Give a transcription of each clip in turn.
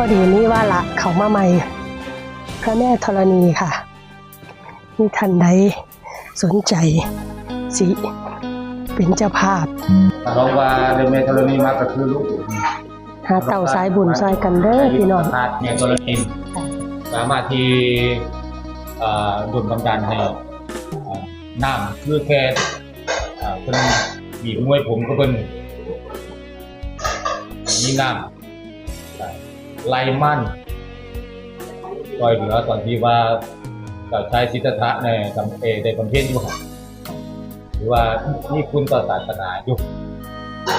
พอดีนี่ว่าละเขามาใหม่ พระแม่ธรณีค่ะ มีท่านใดสนใจสิเป็นเจ้าภาพน้องว่าในเมธรณีมาก็คือลูกหาเต่าสายบุญซอยกันเด้อพี่น้องขาดเมธรณีสามารถที่เอ่อดุลบันดาลให้เอ่อน้ำคือแค่เอ่อเป็นบีบมวยผมก็เป็นมีน้ำเอ่อ ไล่มั่นคอยเหลือตอนที่ว่าเจ้าชายสิทธะในจำเอได้บำเพ็ญอยู่หรือว่านี่คุณต่อศาสนาอยู่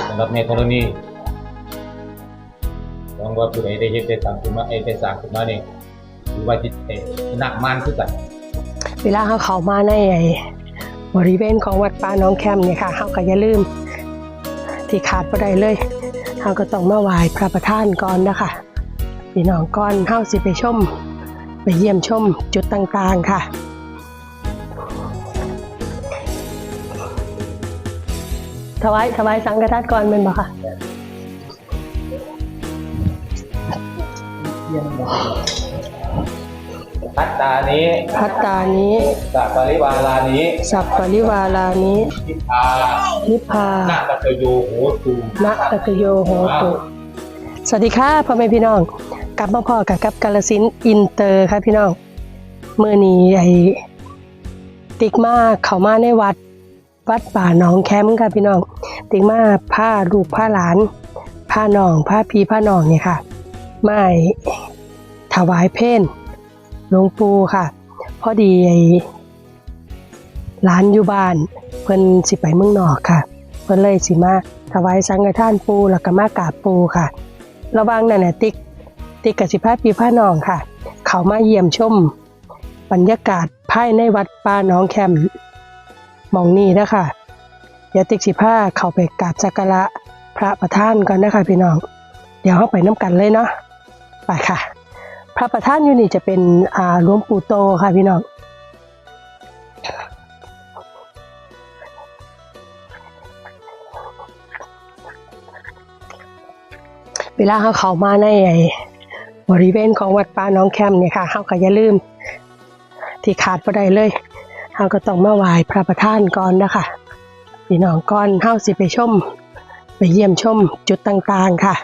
สำหรับในกรณีหวังว่าผู้ใดได้เฮ็ดได้สร้างขึ้นมาเอยได้สร้างขึ้นมานี่หรือว่าจิตเอหนักมันคือกันเวลาเขาเข้ามาในบริเวณของวัดป่าน้องแคมเนี่ยค่ะเขาก็อย่าลืม ที่ขาดบ่ได้เลยเขาก็ต้องมาไหว้พระประธานก่อนนะคะ พี่น้องก่อนเฮาสิไปชม ไปเยี่ยมชมจุดต่างๆค่ะถวายถวายสังฆทานก่อนแม่นบ่ค่ะพัตตานี้พัตตานี้ สัพปริวารานี้ สัพปริวาลานี้ทิพานิพพานาตตโยโหตูนะตะกโยโหตุ สวัสดีค่ะพ่อแม่พี่น้อง กลับมาพ่อกับกับกาลสินอินเตอร์ค่ะพี่น้องเมื่อนี้ไอ้ติ๊กมาเขามาในวัดวัดป่าหนองแคมป์ค่ะพี่น้องติ๊กมาผ้าลูกผ้าหลานผ้าน้องผ้าพีผ้าน้องเนี่ยค่ะไมาให้ถวายเพนหลวงปู่ค่ะ พอดีไอ้หลานอยู่บ้านเพิ่นสิไปเมืองนอกค่ะเพิ่นเลยสิมาถวายสังฆทานปูแล้วก็มากราบปูค่ะ ระว่างนั้นน่ะติ๊ก ติ๊กกับสิพาพี่พาน้องค่ะ เขามาเยี่ยมชม บรรยากาศภายในวัดป่าน้องแคมมองนี้นะคะเดี๋ยวติกสิพาเข้าไปกราบสักการะพระประธานก่อนนะคะพี่น้อง เดี๋ยวเข้าไปน้ำกันเลยเนาะไปค่ะ พระประธานอยู่นี่จะเป็นอ่าหลวงปู่โตค่ะพี่น้องเวลาเขาเข้ามาในไอ บริเวณของวัดป่าน้องแคมเนี่ยค่ะเขาก็อย่าลืม ที่ขาดบ่ได้เลยเขาก็ต้องมาไหว้พระประธานก่อนนะคะพี่น้องก่อนเฮาสิไปชม ไปเยี่ยมชมจุดต่างๆค่ะ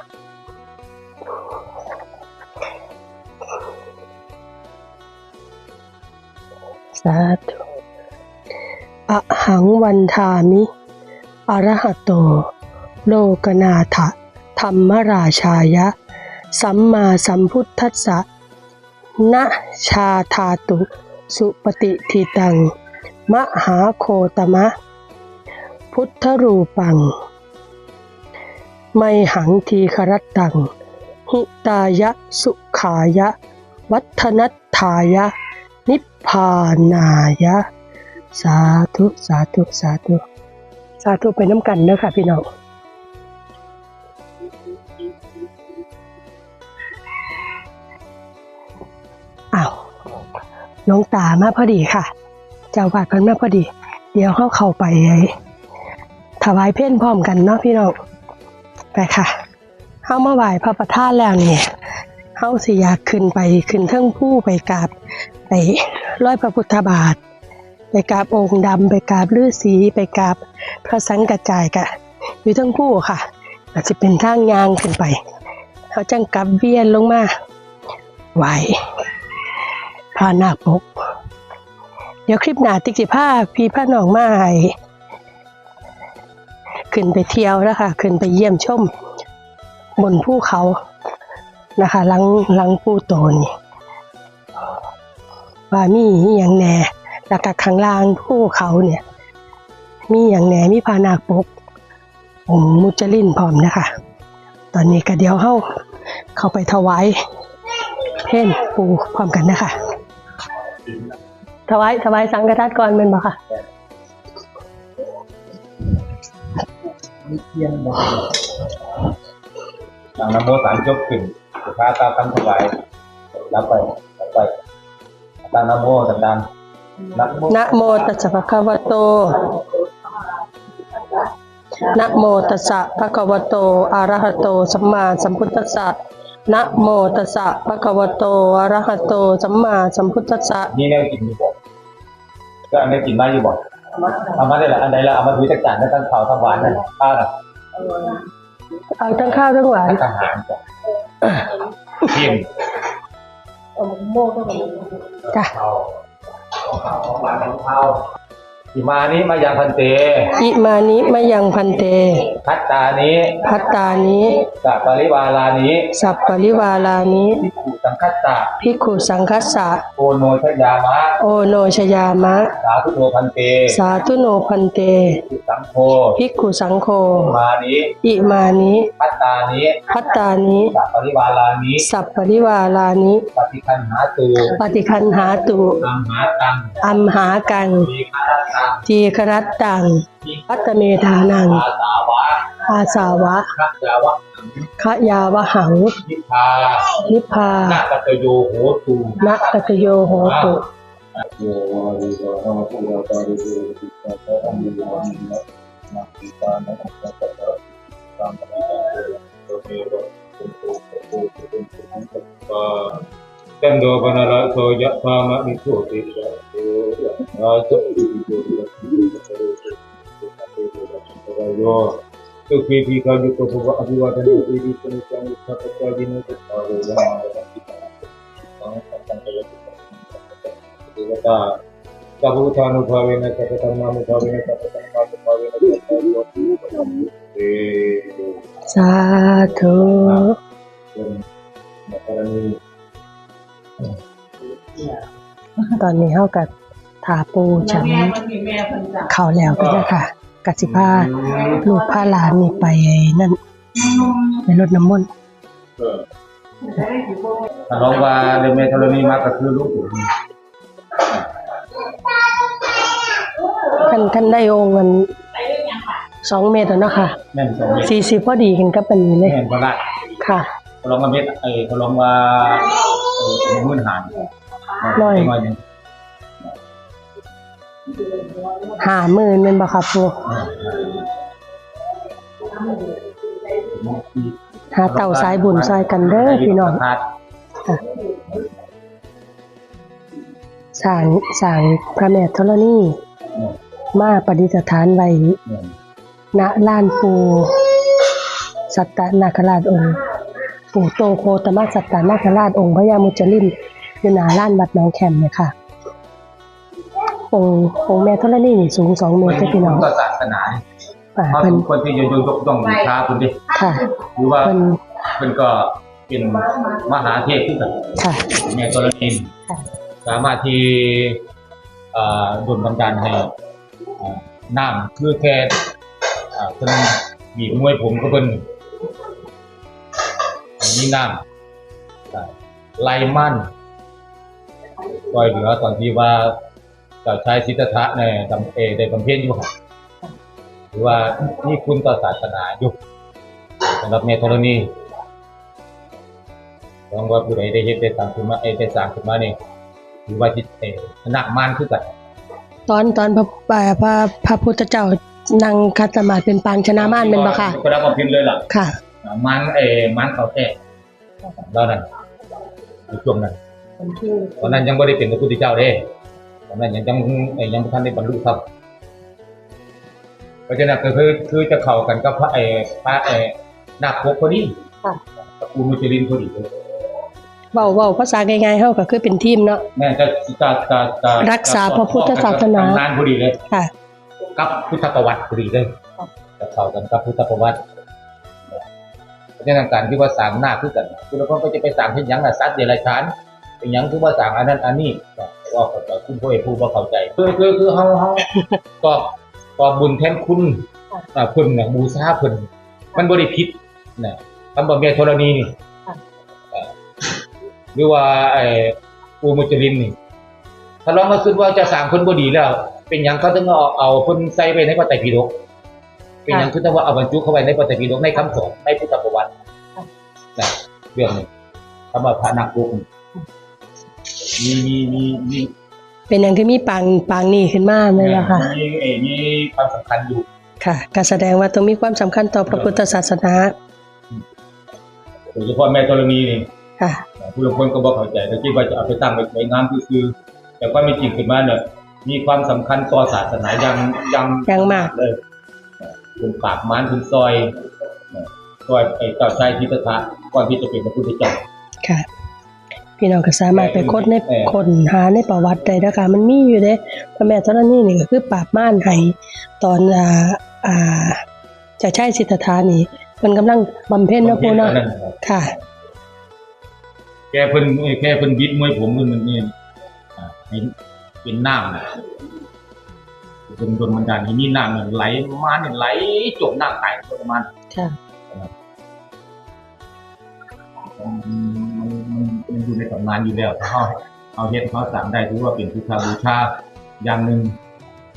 สาธุอะหังวันทามิ อรหตโต โลกนาถะธรรมราชายะ สัมมาสัมพุทธัสสะนะชาธาตุ สุปฏิทิตัง มหาโคตมะ พุทธรูปัง ไมหังทีครัตตัง หิตายะสุขายะ วัฒนัตถายะ นิพพานายะ สาธุ สาธุ สาธุ สาธุไปน้ำกันเด้อค่ะพี่น้อง หลวงตามาพอดีค่ะ เจ้าวาดเพิ่นมาพอดี เดี๋ยวเข้าเข้าไปถวายเพลพร้อมกันเนาะพี่น้องไปค่ะเข้ามาไหว้พระประธานแล้วเนี่ยเข้าสิอยากขึ้นไปขึ้นเทิงผู้ไปกราบไปร้อยพระพุทธบาท ไปกราบองค์ดำไปกราบฤาษีไปกราบพระสังกัจจายกะอยู่เทั้งผู้ค่ะอาจจะเป็นทางยางขึ้นไปเขาจังกลับเวียนลงมาไหว พานาคปก เดี๋ยวคลิปหนาติ๊กสิพาพี่พาน้องไม้ขึ้นไปเที่ยวนะคะขึ้นไปเยี่ยมชม บนภูเขานะคะลังลังปูโตนี่ว่ามีอย่างแหน่แล้วก็ข้างล่างภูเขาเนี่ย มีอย่างแหน่มีพานาคปกองมุจลินพร้อมนะคะ ตอนนี้ก็เดี๋ยวเข้าเข้าไปถวายเพ่นปูพร้อมกันนะคะ ถวายถวายสังฆทานก่อนเป็นบ่ค่ะหลังนโมสามจบขึ้นสุภาตาคำถวายรับไปรับไปตั้งนโมดังๆนะโมนะโมตัสสะภะคะวะโตนะโมตัสสะภะคะวะโต อะระหะโต สัมมาสัมพุทธัสสะ นะโมตัสสะภะคะวะโตอะระหะโตสัมมาสัมพุทธัสสะนี่แนวกินอยู่บ่ก็อันนี้กินมาอยู่บ่เอามาได้ละอันใดละเอามาถือจักจานแล้วทั้งข้าวทั้งหวานนั่นข้าวน่ะเอาทั้งข้าวทั้งหวานทั้งอาหารจ้ะเที่ยงจ้ะข้าวข้าวหวานข้าว ที่มานี้มายังพันเต อิมานิมะยังพันเต พัตตานี้พัตตานิสัปปริวาลานี้สัพปริวาลานิภิกขุสังคัสสะภิกขุสังคัสสะโอโนชยามะ โอโนชยามะ สาธุโนพันเตสาธุโนพันเตภิกขุสังโฆภิกขุสังโฆมานี้อิมานิพัตตานี้พัตตานิสัปปริวาลานี้สัพปริวาลานิปฏิคันหาตูปฏิคันหาตุตังหาตังอัมหากังมีคาราตังทีครัตตังมีพัตตเมธานัง อาสาวะอาสาวะพระยาวะขะยาวหัง นิพพานิพพานาตตโยโหตูนะตะโยโหตุโยวาริวะหะตุ วะตาริโยติสะตะมิวะมินะนะปิตานะสัตตะตะตังปะโตเมวะตุโตโตโตโตโตปะตันโดปนะระโสยะธามะนิโสติสะโตยะอาสัพพิโยยะติสะโตโยสุขีปีกายุโตภวะอภิวาทนาสีริสนิจังอุทธัปปะจิโนตุตาโรยะมาระติตาสังฆังตังยะติเทวตาสัพพุทธานุภาเวนะสัพพธรรมานุภาเวนะสัพพสังฆานุภาเวนะสัพพะโยติปะธัมมุเตสาธุเป็นนักการณี ตอนนี้เฮากับถาปูฉันเข้าแล้วก็ได้ค่ะกสิพาลูกพาหลานนี่ไปนั่นไปรดน้ำมนต์เออถ้าลองว่าในเมธรณีมาก็คือลูกผมคันคันได้องค์มันสองเมตรแล้วเนาะค่ะแม่นสองเมตรสี่สิบพอดีกันก็เป็นนี้เลยแม่นพระราชค่ะเขาลองมาเม็ดไอ้เขาลองว่าเออ มื่นหานร้อยร้อยหนึ่งหาหมื่นเป็นบ่ค่ะปูหาเต่าสายบุญซอยกันเด้อพี่น้องครับสางสร้างพระแม่ธรณีมาประดิษฐานไว้ณลานปูสัตตนาคราชองค์ ปู่โตโคตมะสัตตนาคราชองค์พญามุจลินอยู่หน้าลานวัดหนองแคมเนี่ยค่ะ องค์องค์แม่ธรณีนี่สูงสองเมตรเด้อพี่น้องก็ศาสนาอ่าเพราะเพิ่นคนที่ยกยกย่องบูชาคุณดิค่ะหรือว่าเพิ่นเป็นก็เป็นมหาเทพที่สุดค่ะแม่กรณีค่ะสามารถที่อ่าดลบันดาลให้อ่าน้ำคือแค่อ่าเพิ่นบีบมวยผมก็เพิ่น อันนี้น้ำอ่าไล่มั่นปล่อยเหลือตอนที่ว่าเจ้าชายสิทธัตถะในจำเอได้บำเพ็ญอยู่ครับหรือว่านี่คุณต่อศาสนาอยู่สำหรับเมธรณีหวังว่าผู้ใดได้เฮ็ดได้ตามขึ้นมาเอยได้สร้างขึ้นมานี่ถือว่าจิตเออชนะมารคือกันตอนตอนพระพระพระพระพุทธเจ้านั่งคัดสมาธิเป็นปางชนะมารเป็นบ่ค่ะก็ได้บำเพ็ญเลยล่ะค่ะมันเออมันเขาแท้ แล้วนั่นอยู่ช่วงนั้นตอนนั้นยังไม่ได้เป็นพระพุทธเจ้าเด้ตอนนั้นยังยังเอ่อยังบ่ทันได้บรรลุธรรมเพราะฉะนั้นก็คือคือจะเข้ากันกับพระเออพระเออนาคปกพอดีค่ะตระกูลมุจลินพอดีเลยเว้าเว้าภาษาง่ายๆเฮาก็คือเป็นทีมเนาะแม่จะจะจะจะรักษาพระพุทธศาสนาทำงานพอดีเลยค่ะกับพุทธประวัติพอดีเลยจะเข้ากันกับพุทธประวัติ เพราะฉะนั้นการที่ว่าสร้างหน้าคือกันคุณพ่อก็จะไปสร้างเช่นยังน่ะสัตว์เดรัจฉานเป็นหยังคือว่าสร้างอันนั้นอันนี้ก็เข้าใจคุณพ่อเอกผู้บ่เข้าใจคือคือคือเฮาเฮาตอบตอบบุญแทนคุณอ่าคุณน่ะบูชาเพิ่นมันบ่ได้ผิดนะคำว่าเมียธรณีนี่ค่ะเอ่อหรือว่าไอ้ปูมุจลินนี่ถ้าลองมาคิดว่าจะสร้างคนบ่ดีแล้ว เป็นหยังเขาถึงเอาเอาคนใส่ไว้ในพระไตรปิฎก เป็นหยังคือต้องว่าเอาบรรจุเข้าไว้ในพระไตรปิฎกในคำสอนในพุทธประวัตินะเรื่องหนึงคำว่าพระนักบุกมีมีมีมีเป็นอย่างที่มีปางปางนี่ขึ้นมาเลยล่ะค่ะมีเอ่อมีความสำคัญอยู่ค่ะก็แสดงว่าต้องมีความสำคัญต่อพระพุทธศาสนาโดยเฉพาะแม่ธรณีนี่ค่ะผู้ลางคนก็บอกเข้าใจแต่คิดว่าจะเอาไปตั้งไว้สวยงามคือๆแต่ว่าไม่จริงขึ้นมาเนี่ยมีความสำคัญต่อศาสนายังยังยังมากเลย คุณปากม้านคุณซอยซอยไอ้เจ้าชายทิตถะก่อนที่จะเป็นพระพุทธเจ้าค่ะพี่น้องก็สามารถไปค้นในเออค้นหาในประวัติได้นะคะมันมีอยู่เด้พระแม่ธรณีนี่ก็คือปราบม่านให้ตอนอ่าอ่าจะใช่สิทธัตถานี่มันกำลังบำเพ็ญเนาะปูเนาะอัครับค่ะ แกเพิ่นเอ้ยแกเพิ่นบิดมวยผมมันมันนี่อ่าให้เป็นน้ำ นะเป็นโดนบันดาลให้มีน้ำเนี่ยไหลมาเนี่ยไหลจมน้ำตายประมาณค่ะมันมันมันมันอยู่ในตำนานอยู่แล้วถ้าเขาเอาเฮ็ดเขาสร้างได้ถือว่าเป็นพุทธบูชาอย่างหนึ่ง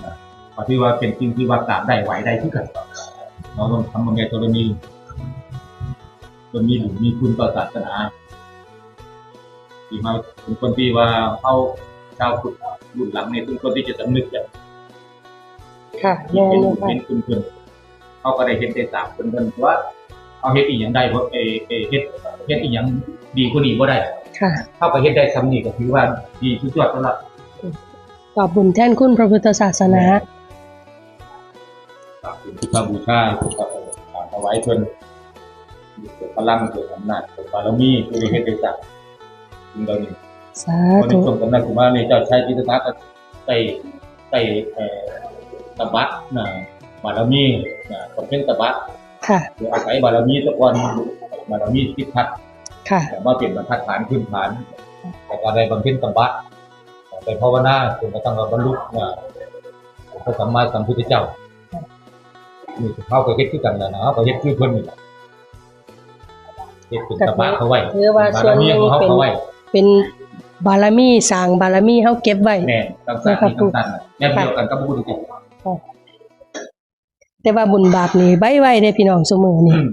นะก็ถือว่าเป็นสิ่งที่ว่ากราบได้ไหวได้ที่กันเราต้องทำมันไงตัวนี้จนมีบุญมีคุณต่อศาสนาที่มาเป็นคนที่ว่าเข้าชาวพุทธรุ่นหลังในทุกคนที่จะสำนึกอย่าง ค่ะที่แม่เป็นนบุญค่ะเป็นคุณเพิ่นเขาก็ได้เห็นได้สามเพิ่นเพิ่นว่าเอาเฮ็ดอีหยังได้บ่เอเอเฮ็ดเฮ็ดอีหยังดีกว่านี้บ่ได้ค่ะเข้าไปเฮ็ดได้ซ้ำนี่ก็ถือว่าดีสุดยอดสำหรับตอบบุญแทนคุณพระพุทธศาสนาเป็นพุทธบูชาพุทธการถวายเพิ่นเกิดพลังเกิดอำนาจเกิดบารมีที่ได้เฮ็ดได้สักสิ่งเหล่านี้สาวันธุนี้ทรงกำนันกุมารนี่เจ้าชายจิตตะก็ได้ได้เอ่อ ตบะนะบารมีนะคนเป็นตบะค่ะหรืออาศัยบารมีตะกอนบารมีทิพัฒน์ค่ะแต่ว่าเป็นบรรทัดฐานพื้นฐานแต่ก็ได้บำเพ็ญตบะไปภาวนาจนกระทั่งเราบรรลุนะพระสัมมาสัมพุทธเจ้านี่เข้าไปเฮ็ดคือกันนะนะเขาเฮ็ดคือเพิ่นนี่ล่ะเฮ็ดเป็นตะบะเขาไว้ถือว่าส่วนหนึ่งบารมีของเขาเป็นเขาไว้เป็นบารมีสร้างบารมีเฮาเก็บไว้แน่ตั้งสติตั้งตันน่ะแนวเดียวกันกับพระพุทธเจ้า แต่ว่าบุญบาปนี่ไว้ไว้ในพี่น้องซุมื้ออืนี่ม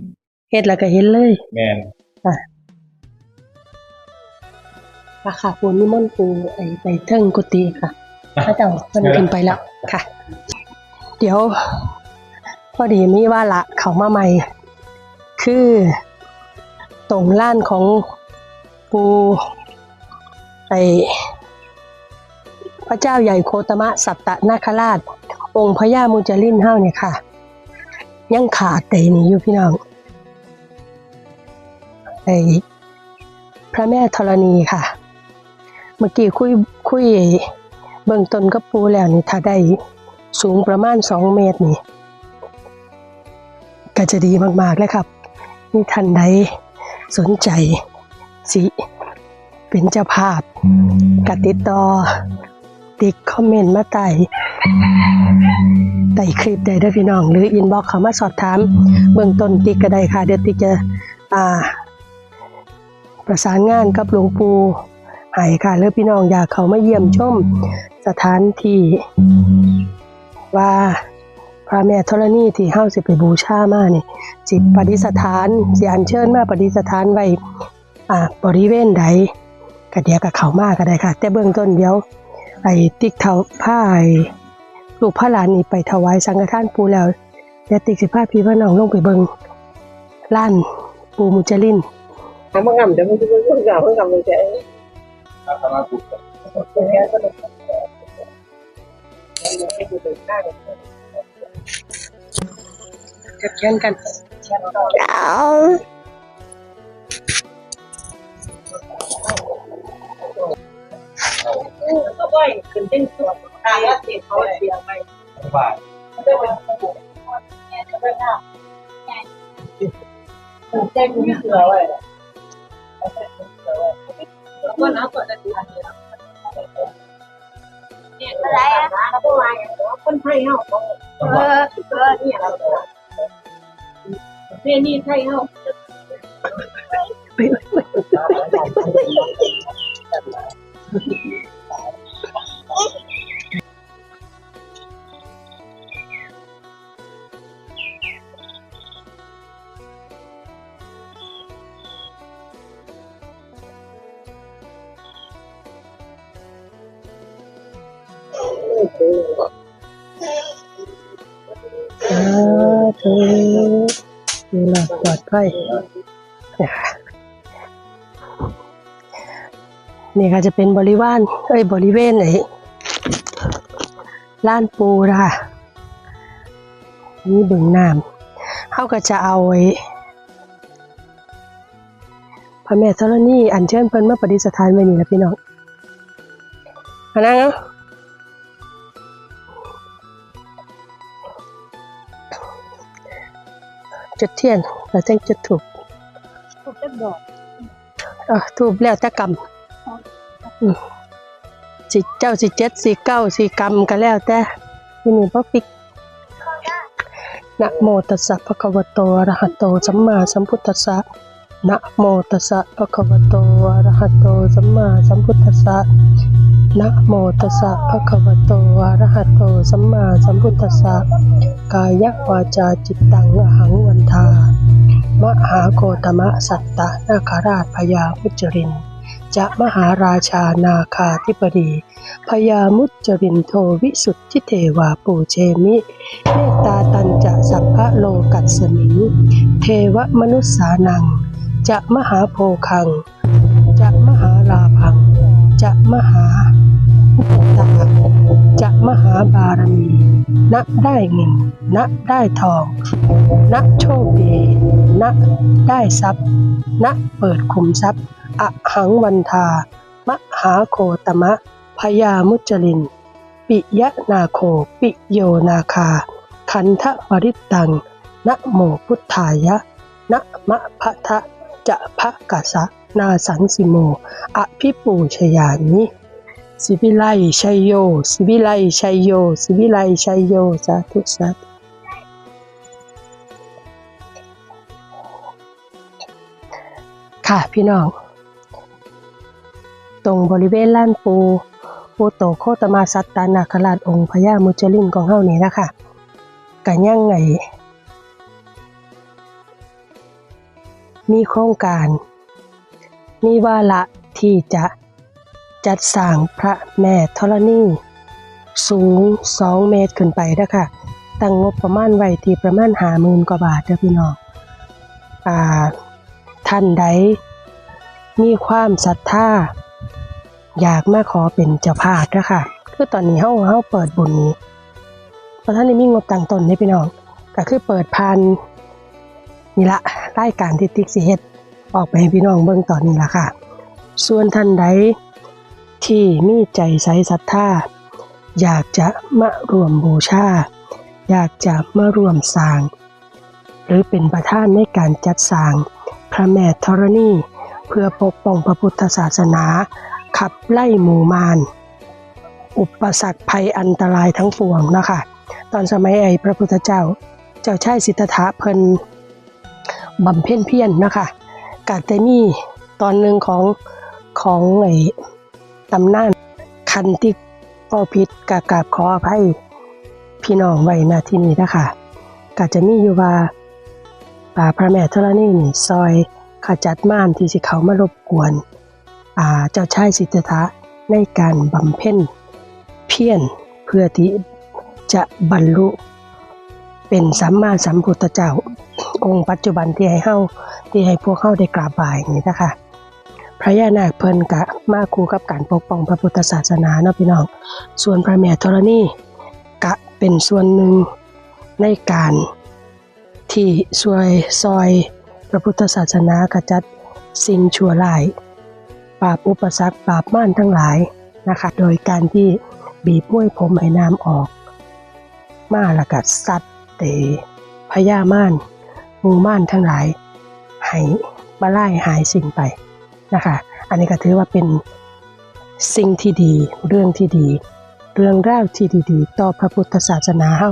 เฮ็ดแล้วก็เห็นเลย แม่นค่ะค่ะปูนิมนต์ปูไอ้ไปเทิงกุฏิค่ะพระเจ้าเพิ่นขึ้นไปแล้วค่ะ เดี๋ยว พอดีมีว่าละเขามาใหม่ คือตรงล้านของปูไอพระเจ้าใหญ่โคตมะสัตตนาคราช องค์พญามุจลินเฮาเนี่ยค่ะ ยังขาดแต่นี่อยู่พี่น้องไอพระแม่ธรณีค่ะ เมื่อกี้คุยคุยเบื้องต้นกับปูแล้วนี่ถ้าได้สูงประมาณสองเมตรนี่ก็จะดีมากๆเลยครับนี่ท่านใดสนใจสิเป็นเจ้าภาพกติดต่อ ติ๊กคอมเมนต์มาใต้ ใต้คลิปได้เด้วยพี่น้อง หรืออินบ็อกเขามาสอบถาม เบื้องต้นติ๊กก็ได้ค่ะ เดี๋ยวติ๊กจะอ่า ประสานงานกับหลวงปู่ให้ค่ะหรือพี่น้องอยากเขามาเยี่ยมชมสถานที่ว่าพระแม่ธรณีที่เฮาสิไปบูชามานี่สิปฏิสถานสิอัญเชิญมาปฏิสถานไว้อ่าบริเวณใดก็เดียวก็เขามากก็ได้ค่ะ แต่เบื้องต้นเดี๋ยวไอ้ติ๊กเท่าผ้าไอ ลูกพระหลานนี่ไปถวายสังฆทานปูแล้วเดี๋ยวติ๊กสิพาพี่พี่น้องลงไปเบิ่งล้านปูมุจลินทำมางำเดี๋ยวมันจะเป็นคนเก่าคนเก่าเลยแต่ถ้าธรรมะพุทธเป็นแค่ก็เลยไม่ดูเป็น ขางจะเชิญกันแค่เราก็บ่อยขึ้เป็นตัวตายแล้วเสียเขาเสียไปว่าก็เป็นผู้แง่ก็ได้แจ้งคุณเสือไว้แล้วก็น้ำกดจะดูอันนี้อะไรนะเขาบอกว่าคนไทยเฮาต้องเอว่าอเออเนี่ยเราเนี่ยนี่ไทยเฮา ค่นี่ค่ะจะเป็นบริวารเอ้ยบริเวณไหนล้านปูนะคะนี่บึงน้ำเขาก็จะเอาไว้พระแม่ธรณีอันเชิญเพิ่นมาปฏิสถานไว้นี่ละพี่น้องมานั่งเนาะ จุดเทียนแล้วจังจุดถูกทุกเจ้าดอกเออถูกแล้วแต่กรรมอืมสิเจ้าสิเจ็ดสิเก้าสิกรรมก็แล้วแต่ที่นี่พ่อปิกนะโมตัสสะภะคะวะโตอะระหะโตสัมมาสัมพุทธัสสะนะโมตัสสะภะคะวะโตอะระหะโตสัมมาสัมพุทธัสสะ นะโมตัสสะภะคะวะโตอะระหะโตสัมมาสัมพุทธัสสะกายวาจาจิตตังอหังวันทามหาโคตมะสัตตะนาคาราชพญามุจริน จะมหาราชานาคาธิปดีพญามุจรินโทวิสุทธิเทวาปูเชมิเมตตาตันจะสัพพะโลกัสมิงเทวมนุษสานัง จะมหาโพคัง จะมหาลาพัง จะมหา ตาจะมหาบารมีณได้เงินณได้ทองณโชคดีณได้ทรัพย์ณเปิดคุมทรัพย์อหังวันทามหาโคตมะพยามุจลิน ปิยะนาโคปิโยนาคา คันทะปริตังนะโมพุทธายะนะมะพะทะจะพะกะสะนาสังสิโม อภิปูชยานิ สิวิไลชัยโย สิวิไลชัยโย สิวิไลชัยโย สาธุสาธุค่ะพี่น้อง ตรงบริเวณล้านปูปูโตโคตมาสัตตานาคราชองค์พญามุจลินของเฮานี่นะคะกันยังไงมีโครงการ มีวาระที่จะ จัดสร้างพระแม่ธรณีสูง 2 เมตรขึ้นไปนะคะตั้งงบประมาณไว้ที่ประมาณหาหมื่นกว่าบาทเด้อพี่น้องอ่าท่านใดมีความศรัทธาอยากมาขอเป็นเจ้าภาพนะคะคือตอนนี้เฮาเฮาเปิดบุญนี้เพราะท่านได้มีงบตั้งต้นนี่พี่น้อง ก็คือเปิดพันนี่ละรายการที่ติ๊กสิเฮ็ดออกไปให้พี่น้องเบิ่งตอนนี้ละค่ะ ส่วนท่านใด ที่มีใจใสศรัทธาอยากจะมารวมบูชา อยากจะมารวมสร้าง หรือเป็นประธานในการจัดสร้างพระแม่ธรณี เพื่อปกป้องพระพุทธศาสนา ขับไล่หมู่มารอุปสรรคภัยอันตรายทั้งปวงนะคะตอนสมัยไอ้พระพุทธเจ้า เจ้าชายสิทธัตถะเพิ่นบำเพ็ญเพียรเนะคะกาแต่มีตอนหนึ่งของของไอ ตำนานคันติป้อพิษกากราบขออภัยพี่น้องไว้ณที่นี้นะคะก็จะมีอยู่ว่าป่าพระแม่ธรณีนี่ซอยขจัดม่านที่สิเขามารบกวนอ่าเจ้าชายสิทธัตถะในการบำเพ็ญเพียรเพื่อที่จะบรรลุ เป็นสัมมาสัมพุทธเจ้าองค์ปัจจุบันที่ให้เฮาที่ให้พวกเฮาได้กราบไหว้นี่นะคะ พระยานาคเพิ่นกะมาคู่กับการปกป้องพระพุทธศาสนาเนาะพี่น้อง ส่วนพระแม่ธรณีกะเป็นส่วนหนึ่งในการที่ช่วยซอยพระพุทธศาสนาขจัดสิ่งชั่วร้าย ปราบอุปสรรคปราบม่านทั้งหลายนะคะ โดยการที่บีบม้วยผมให้น้ำออก มาละกัดสัตว์เตพญาม่านมูม่านทั้งหลาย ให้บาไล่หายสิ้นไป นะคะ อันนี้ก็ถือว่าเป็นสิ่งที่ดี เรื่องที่ดี เรื่องราวที่ดีๆ ต่อพระพุทธศาสนาเฮา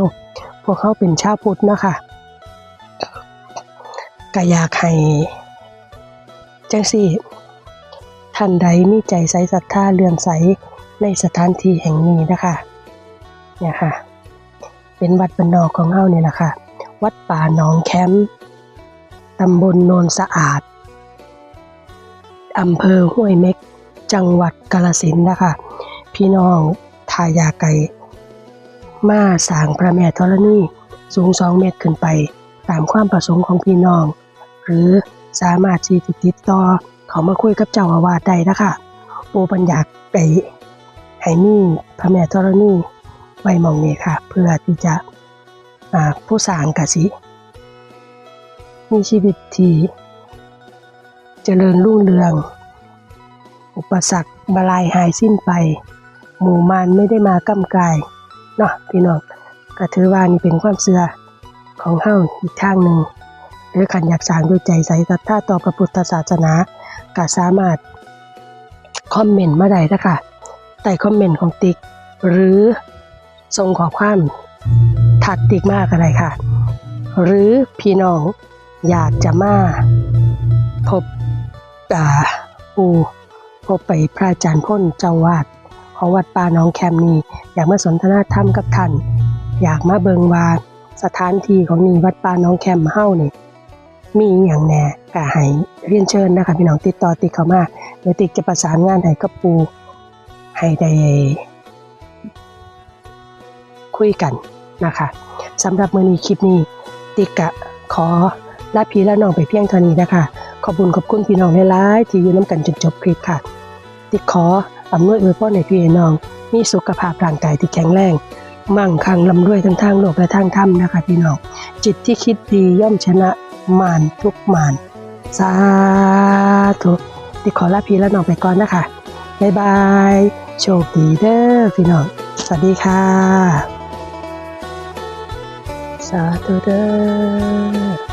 พวกเขาเป็นชาวพุทธนะคะก็อยากให้จังสี่ท่านใดมีใจใสศรัทธาเลื่อมใสในสถานที่แห่งนี้นะคะเนี่ยค่ะ เป็นวัดบรรนอกของเฮานี่แหละค่ะ วัดป่าหนองแคมป์ตำบลโนนสะอาด อำเภอห้วยเม็ก จังหวัดกาฬสินนะคะ พี่น้องทายาไก่มาสางพระแม่ธรณีสูง 2 เมตรขึ้นไป ตามความประสงค์ของพี่น้อง หรือสามารถที่จะติดต่อเขามาคุยกับเจ้าอาวาสได้นะคะปูปัญญากไปให้มีพระแม่ธรณีไว้มองนี้ค่ะ เพื่อที่จะอ่าผู้สางกสิ มีชีวิตที่ เจริญรุ่งเรือง อุปสรรคบาลายหายสิ้นไป หมู่มารไม่ได้มากำกายเนาะพี่น้องก็ถือว่านี่เป็นความเชื่อของเฮาอีกทางหนึ่งหรือขันอยากสร้างด้วยใจใสศรัทธาต่อพระพุทธศาสนาก็สามารถคอมเมนต์มาได้นะคะใต้คอมเมนต์ของติ๊ก หรือส่งขอความถักติ๊กมากอะไรค่ะ หรือพี่น้องอยากจะมาพบ อาปูพบไปพระอาจารย์พ้นเจ้าวาดของวัดป่าน้องแคมนี้อยากมาสนทนาธรรมกับท่าน อยากมาเบิงว่าสถานที่ของนี่วัดป่าน้องแคมเฮ้านี่มีอย่างแน่ก็ให้เรียนเชิญนะคะพี่น้องติดต่อติดเข้ามาเดี๋ยวติกจะประสานงานให้กับปูให้ได้คุยกันนะคะสำหรับมือนี้คลิปนี้ติกกะขอลาพี่และน้องไปเพียงเท่านี้นะคะ ขอบคุณขอบคุณพี่น้องหลายๆที่อยู่น้ำกันจนจบคลิปค่ะ ติกขออำนวยอวยพรให้พี่น้อง มีสุขภาพร่างกายที่แข็งแรง มั่งคั่งลำรวยทั้งทางโลกและทางธรรมนะคะ พี่น้อง จิตที่คิดดีย่อมชนะมารทุกมารสาธุติขอลาพี่และน้องไปก่อนนะคะบ๊ายบาย โชคดีเด้อพี่น้อง สวัสดีค่ะ สาธุเด้อ